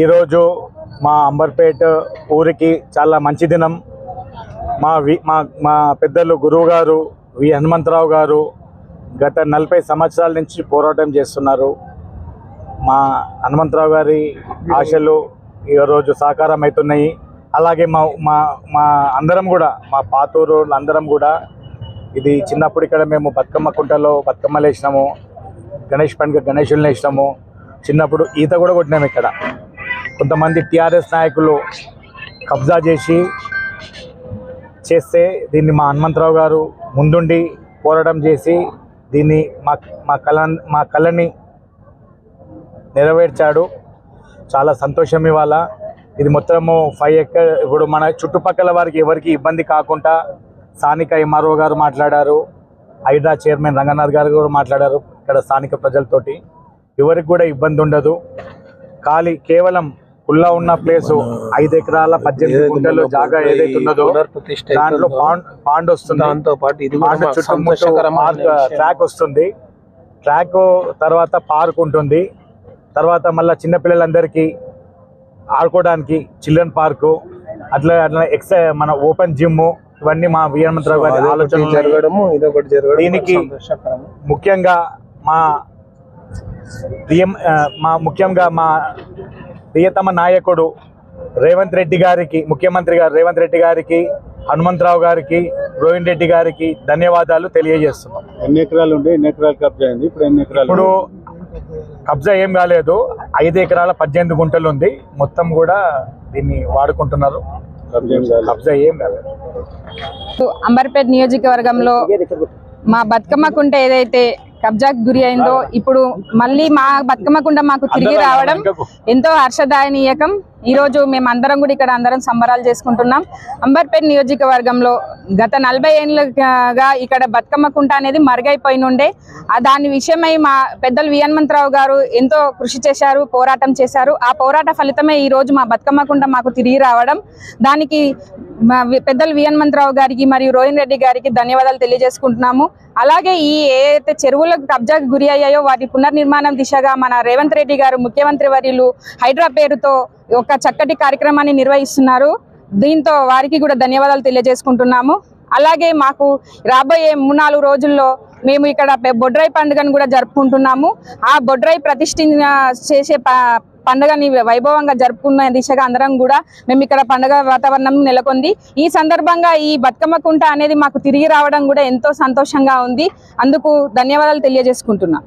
ఈరోజు మా అంబర్పేట ఊరికి చాలా మంచి దినం. మా వి మా మా పెద్దలు గురువు గారు వి హనుమంతరావు గారు గత నలభై సంవత్సరాల నుంచి పోరాటం చేస్తున్నారు. మా హనుమంతరావు గారి ఆశలు ఈరోజు సాకారం అవుతున్నాయి అలాగే మా మా మా అందరం కూడా మా పాతూరు అందరం కూడా ఇది చిన్నప్పుడు ఇక్కడ మేము బతుకమ్మ కుంటలో బతుకమ్మలు వేసినాము గణేష్ పండుగ గణేషులను వేసినాము. చిన్నప్పుడు ఈత కూడా కొట్టినాం ఇక్కడ. కొంతమంది టీఆర్ఎస్ నాయకులు కబ్జా చేసి చేస్తే దీన్ని మా హనుమంతరావు గారు ముందుండి పోరాటం చేసి దీన్ని మా మా కళ మా కళని నెరవేర్చాడు. చాలా సంతోషం ఇవాళ. ఇది మొత్తము ఫైవ్ ఎకర్ ఇప్పుడు మన చుట్టుపక్కల వారికి ఎవరికి ఇబ్బంది కాకుండా స్థానిక ఎంఆర్ఓ గారు మాట్లాడారు. హైడ్రా చైర్మన్ రంగనాథ్ గారు కూడా మాట్లాడారు. ఇక్కడ స్థానిక ప్రజలతోటి. ఎవరికి కూడా ఇబ్బంది ఉండదు. ఖాళీ కేవలం కుల్లా ఉన్న ప్లేసు ఐదు ఎకరాల పద్దెనిమిది గుంటలు జాగా ఏదైతే ఉన్నదో దాంట్లో పాండ్ పాండ్ వస్తుంది దాంతో పాటు ఇది విషయం. ట్రాక్ వస్తుంది. ట్రాక్ తర్వాత పార్క్ ఉంటుంది. తర్వాత మళ్ళీ చిన్నపిల్లలందరికీ ఆడుకోవడానికి చిల్డ్రన్ పార్కు అట్లా అట్లా ఎక్సై మన ఓపెన్ జిమ్ ఇవన్నీ మా వియమంతరావు గారి ఆలోచన జరగడము ఇదొకటి జరగడం దీనికి. ముఖ్యంగా మా ప్రియం ఆ, మా ముఖ్యంగా మా ప్రియతమ నాయకుడు రేవంత్ రెడ్డి గారికి ముఖ్యమంత్రి గారు రేవంత్ రెడ్డి గారికి హనుమంతరావు గారికి రోహిన్ రెడ్డి గారికి ధన్యవాదాలు తెలియజేస్తున్నాం. ఎన్ని ఎకరాలు ఉండే? ఎన్ని ఎకరాలు కబ్జా అయింది? ఇప్పుడు ఎన్ని ఎకరాలు ఇప్పుడు కబ్జా ఏం కాలేదు. ఐదు ఎకరాల పద్దెనిమిది గుంటలు ఉంది. మొత్తం కూడా దీన్ని వాడుకుంటున్నారు. కబ్జా ఏం కాలేదు. అంబర్పేట్ నియోజకవర్గంలో మా బతుకమ్మ కుంట ఏదైతే కబ్జాకు గురి అయిందో ఇప్పుడు మళ్ళీ మా బతుకమ్మ కుంట మాకు తిరిగి రావడం ఎంతో హర్షదాయనీయకం. ఈ రోజు మేము అందరం కూడా ఇక్కడ అందరం సంబరాలు చేసుకుంటున్నాం. అంబర్పేట్ నియోజకవర్గంలో గత నలభై ఏళ్ళుగా ఇక్కడ బతుకమ్మ కుంట అనేది మరుగైపోయి ఉండే ఆ దాని విషయమై మా పెద్దలు వి హనుమంతరావు గారు ఎంతో కృషి చేశారు పోరాటం చేశారు. ఆ పోరాట ఫలితమే ఈ రోజు మా బతుకమ్మ కుంట మాకు తిరిగి రావడం. దానికి మా వి- పెద్దలు వి హనుమంతరావు గారికి మరియు రోహిన్ రెడ్డి గారికి ధన్యవాదాలు తెలియజేసుకుంటున్నాము. అలాగే ఈ ఏదైతే చెరువులకు కబ్జాకు గురి అయ్యాయో వాటి పునర్నిర్మాణం దిశగా మన రేవంత్ రెడ్డి గారు ముఖ్యమంత్రి వర్యులు హైడ్రా పేరుతో ఒక చక్కటి కార్యక్రమాన్ని నిర్వహిస్తున్నారు. దీంతో వారికి కూడా ధన్యవాదాలు తెలియజేసుకుంటున్నాము. అలాగే మాకు రాబోయే మూడు నాలుగు రోజుల్లో మేము ఇక్కడ బొడ్రాయి పండుగను కూడా జరుపుకుంటున్నాము. ఆ బొడ్రాయి ప్రతిష్ఠ చేసే ప- పండుగని వైభవంగా జరుపుకున్న దిశగా అందరం కూడా మేము ఇక్కడ పండుగ వాతావరణం నెలకొంది. ఈ సందర్భంగా ఈ బతుకమ్మ కుంట అనేది మాకు తిరిగి రావడం కూడా ఎంతో సంతోషంగా ఉంది. అందుకు ధన్యవాదాలు తెలియజేసుకుంటున్నాం.